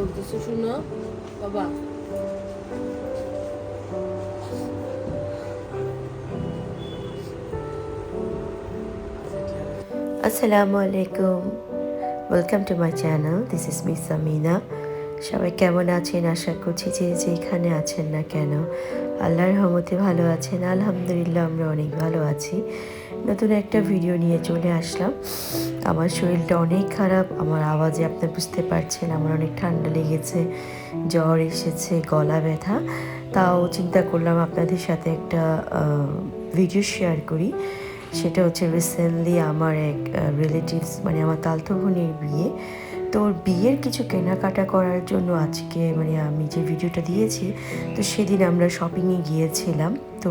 করতেছে শুনো, বাবা। আসসালামু আলাইকুম। Welcome to my channel this is miss Samina সবাই কেমন আছেন? আশা করছি যে যেখানে আছেন না কেন। আল্লাহর রহমতে ভালো আছেন। আলহামদুলিল্লাহ, আমরা অনেক ভালো আছি। নতুন একটা ভিডিও নিয়ে চলে আসলাম। আমার শরীরটা অনেক খারাপ, আমার আওয়াজে আপনার বুঝতে পারছেন, আমার অনেক ঠান্ডা লেগেছে, জ্বর এসেছে, গলা ব্যথা। তাও চিন্তা করলাম আপনাদের সাথে একটা ভিডিও শেয়ার করি। সেটা হচ্ছে রিসেন্টলি আমার এক রিলেটিভস মানে আমার তালতো বিয়ে। তো বিয়ের কিছু কেনাকাটা করার জন্য আজকে মানে আমি যে ভিডিওটা দিয়েছি, তো সেদিন আমরা শপিংয়ে গিয়েছিলাম। তো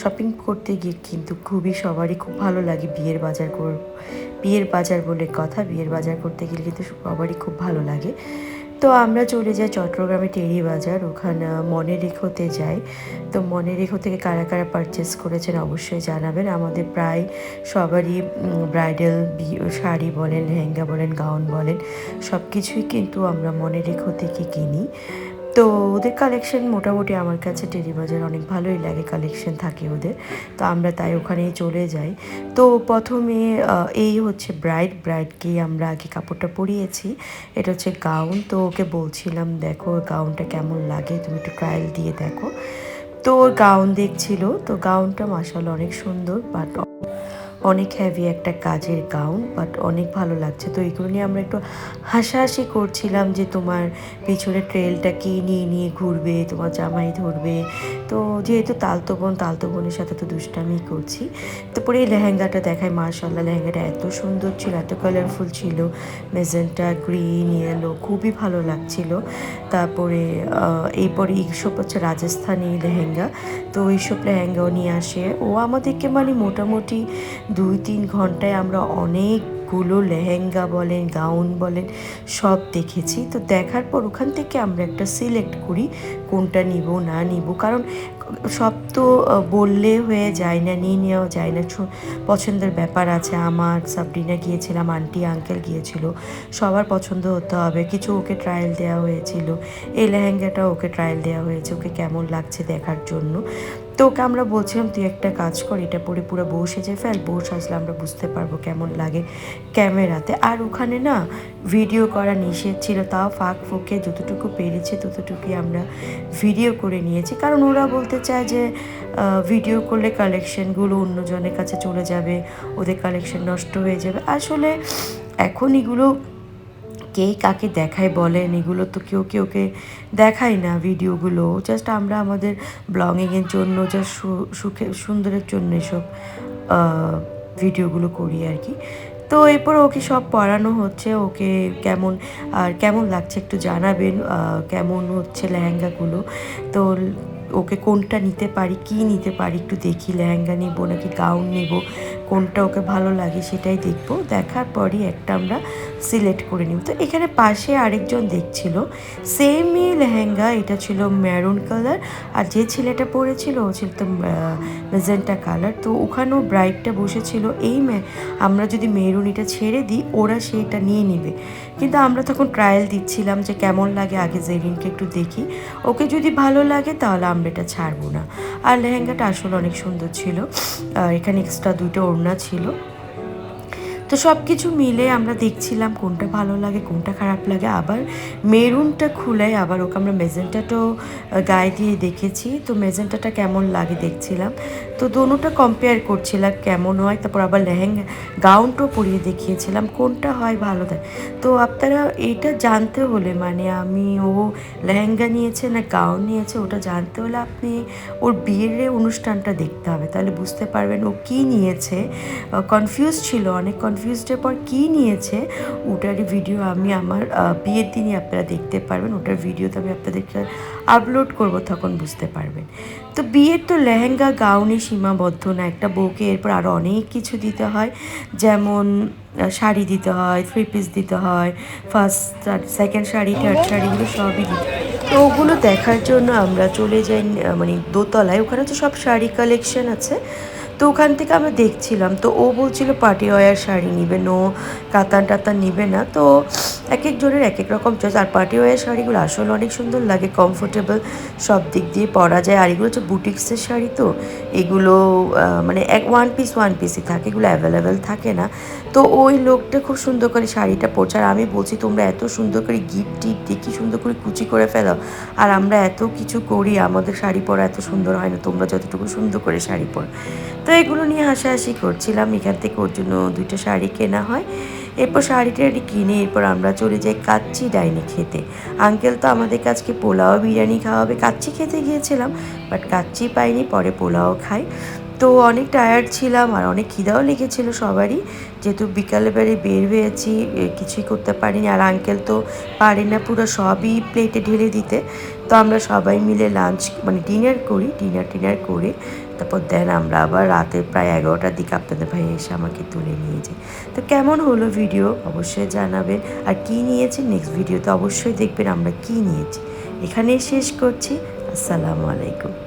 শপিং করতে গিয়ে কিন্তু খুবই সবারই খুব ভালো লাগে বিয়ের বাজার কর, বিয়ের বাজার বলে কথা, বিয়ের বাজার করতে গেলে কিন্তু সবারই খুব ভালো লাগে। তো আমরা চলে যাই চট্টগ্রামে টেরি বাজার, ওখানে মনে রেখোতে যাই। তো মনে রেখো থেকে কারা কারা পারচেস করেছেন অবশ্যই জানাবেন। আমাদের প্রায় সবারই ব্রাইডাল শাড়ি বলেন, লেহেঙ্গা বলেন গাউন বলেন সব কিছুই কিন্তু আমরা মনে রেখো থেকে কিনি। তো ওদের কালেকশন মোটামুটি আমার কাছে টেরি বাজার অনেক ভালোই লাগে কালেকশন থাকে ওদের। তো আমরা তাই ওখানেই চলে যাই। তো প্রথমে এই হচ্ছে ব্রাইড ব্রাইডকে আমরা আগে কাপড়টা পরিয়েছি। এটা হচ্ছে গাউন তো ওকে বলছিলাম, দেখো গাউনটা কেমন লাগে? তুমি একটু ট্রায়াল দিয়ে দেখো। তো ওর গাউন দেখছিল। তো গাউনটা মাসাল অনেক সুন্দর বাট অনেক হ্যাভি একটা কাজের গাউন বাট অনেক ভালো লাগছে। তো এগুলো নিয়ে আমরা একটু হাসাহাসি করছিলাম যে তোমার পিছনে ট্রেলটা কে নিয়ে নিয়ে ঘুরবে, তোমার জামাই ধরবে তো যেহেতু তালতো বোন, তালতো বোনের সাথে তো দুষ্টামি করছি। তো পরে এই লেহেঙ্গাটা দেখায় মার্শাল্লাহ লেহেঙ্গাটা এত সুন্দর ছিল, এত কালারফুল ছিল। মেজেন্টা গ্রিন ইয়েলো খুবই ভালো লাগছিল। তারপরে এরপরে এইসব হচ্ছে রাজস্থানি লেহেঙ্গা। তো এইসব লেহেঙ্গাও নিয়ে আসে। ও আমাদেরকে মানে মোটামুটি দুই তিন ঘন্টায় আমরা অনেকগুলো লেহেঙ্গা বলেন, গাউন বলেন, সব দেখেছি। তো দেখার পর ওখান থেকে আমরা একটা সিলেক্ট করি, কোনটা নিব, না নিব। কারণ সব তো বললে হয়ে যায় না, নিয়ে নেওয়া যায় না। পছন্দের ব্যাপার আছে। আমার, সাবরিনা গিয়েছিলাম আন্টি আঙ্কেল গিয়েছিল। সবার পছন্দ হতে হবে। কিছু ওকে ট্রায়াল দেওয়া হয়েছিল। এই লেহেঙ্গাটা ওকে ট্রায়াল দেওয়া হয়েছে। ওকে কেমন লাগছে দেখার জন্য। তো ওকে আমরা বলছিলাম, তুই একটা কাজ কর, এটা পরে পুরো বউ সেজে ফেল বউ সাজলে আমরা বুঝতে পারব কেমন লাগে ক্যামেরাতে। আর ওখানে না ভিডিও করা নিষেধ ছিল, তাও ফাঁক ফুঁকে যতটুকু পেরেছে ততটুকুই আমরা ভিডিও করে নিয়েছি। কারণ ওরা বলতে চায় যে ভিডিও করলে কালেকশনগুলো অন্যজনের কাছে চলে যাবে, ওদের কালেকশন নষ্ট হয়ে যাবে। আসলে এখন এগুলো কে কাকে দেখায় বলেন, এগুলো তো কেউ কেউকে দেখায় না ভিডিওগুলো। জাস্ট আমরা আমাদের ব্লগিংয়ের জন্য জাস্ট সুখে, সুন্দরের জন্য এসব ভিডিওগুলো করি আর কি। তো এরপর ওকে সব পড়ানো হচ্ছে, ওকে কেমন, আর কেমন লাগছে একটু জানাবেন কেমন হচ্ছে লেহেঙ্গাগুলো। তো ওকে কোনটা নিতে পারি, কি নিতে পারি একটু দেখি, লেহেঙ্গা নিব নাকি গাউন নিব, কোনটা ওকে ভালো লাগে সেটাই দেখব। দেখার পরই একটা আমরা সিলেক্ট করে নিব। তো এখানে পাশে আরেকজন দেখছিল, সেমই লেহেঙ্গা, এটা ছিল মেরুন কালার, আর যে ছেলেটা পরেছিল, ও ছিল তো মেজেন্টা কালার। তো ওখানেও ব্রাইডটা বসেছিল, এই মে, আমরা যদি মেরুন এটা ছেড়ে দিই, ওরা সেইটা নিয়ে নিবে। কিন্তু আমরা তখন ট্রায়াল দিচ্ছিলাম যে কেমন লাগে, আগে জেরিনকে একটু দেখি। ওকে যদি ভালো লাগে তাহলে এটা ছাড়বো না। আর লেহেঙ্গাটা আসলে অনেক সুন্দর ছিল। আর এখানে এক্সট্রা দুটো ওড়না ছিল। তো সব কিছু মিলে আমরা দেখছিলাম কোনটা ভালো লাগে, কোনটা খারাপ লাগে। আবার মেরুনটা খুলে আবার ওকে আমরা মেজেন্টাটাও গায়ে দিয়ে দেখেছি। তো মেজেন্টাটা কেমন লাগে দেখছিলাম। তো দোনোটা কম্পেয়ার করছিলাম কেমন হয়, তারপর আবার লেহেঙ্গা গাউনটাও পরিয়ে দেখিয়েছিলাম, কোনটা হয় ভালো দেয় তো আপনারা এটা জানতে হলে মানে আমি ও লেহেঙ্গা নিয়েছে না গাউন নিয়েছে, ওটা জানতে হলে আপনি ওর বিয়ের অনুষ্ঠানটা দেখতে হবে। তাহলে বুঝতে পারবেন ও কী নিয়েছে। কনফিউজ ছিল, অনেক কনফিউজডের পর কী নিয়েছে, ওটারই ভিডিও আমি আমার বিয়ের দিনই আপনারা দেখতে পারবেন, ওটার ভিডিও তো আমি আপনাদেরকে আপলোড করব তখন বুঝতে পারবেন। তো বিয়ের তো লেহেঙ্গা, গাউনে সীমাবদ্ধ না, একটা বউকে এরপর আরও অনেক কিছু দিতে হয়। যেমন শাড়ি দিতে হয় থ্রি পিস দিতে হয় ফার্স্ট সেকেন্ড শাড়ি থার্ড শাড়িগুলো সবই দিতে। তো ওগুলো দেখার জন্য আমরা চলে যাই মানে দোতলায়। ওখানে তো সব শাড়ি কালেকশন আছে। তো ওখান থেকে আমরা দেখছিলাম। তো ও বলছিল পার্টি ওয়ার শাড়ি নিবে। নো কাতান টাতান নিবে না। তো এক একজনের এক এক রকম চয়েস আর পার্টি ওয়ার শাড়িগুলো আসলে অনেক সুন্দর লাগে কমফোর্টেবল সব দিক দিয়ে পরা যায়। আর এগুলো হচ্ছে বুটিক্সের শাড়ি তো, এগুলো মানে এক ওয়ান পিস ওয়ান পিসই থাকে, এগুলো অ্যাভেলেবেল থাকে না। তো ওই লোকটা খুব সুন্দর করে শাড়িটা পরছে। আর আমি বলছি, তোমরা এত সুন্দর করে গিফট টিপ দিয়ে কি সুন্দর করে কুচি করে ফেলো? আর আমরা এত কিছু করি, আমাদের শাড়ি পরা এত সুন্দর হয় না, তোমরা যতটুকু সুন্দর করে শাড়ি পরো। তো এগুলো নিয়ে হাসাহাসি করছিলাম। এখান থেকে ওর জন্য দুইটা শাড়ি কেনা হয়। এরপর শাড়ি টাড়ি কিনে এরপর আমরা চলে যাই কাচ্চি ডাইনে খেতে। আঙ্কেল তো আমাদের কাছকে পোলাও বিরিয়ানি খাওয়াবে। কাচ্চি খেতে গিয়েছিলাম বাট কাচ্চি পাইনি, পরে পোলাও খাই। তো অনেক টায়ার্ড ছিলাম আর অনেক খিদাও লেগেছিল সবারই। যেহেতু বিকালে বেড়ে বের হয়েছি কিছুই করতে পারিনি। আর আঙ্কেল তো পারে না পুরো সবই প্লেটে ঢেলে দিতে। তো আমরা সবাই মিলে লাঞ্চ মানে ডিনার করি ডিনার টিনার করে তারপর দেন আমরা আবার রাতে প্রায় এগারোটার দিকে আপনাদের ভাই এসে আমাকে তুলে নিয়ে যায়। তো কেমন হলো ভিডিও অবশ্যই জানাবেন। আর কি নিয়েছি নেক্সট ভিডিওতে অবশ্যই দেখবেন আমরা কি নিয়েছি। এখানেই শেষ করছি। আসসালামু আলাইকুম।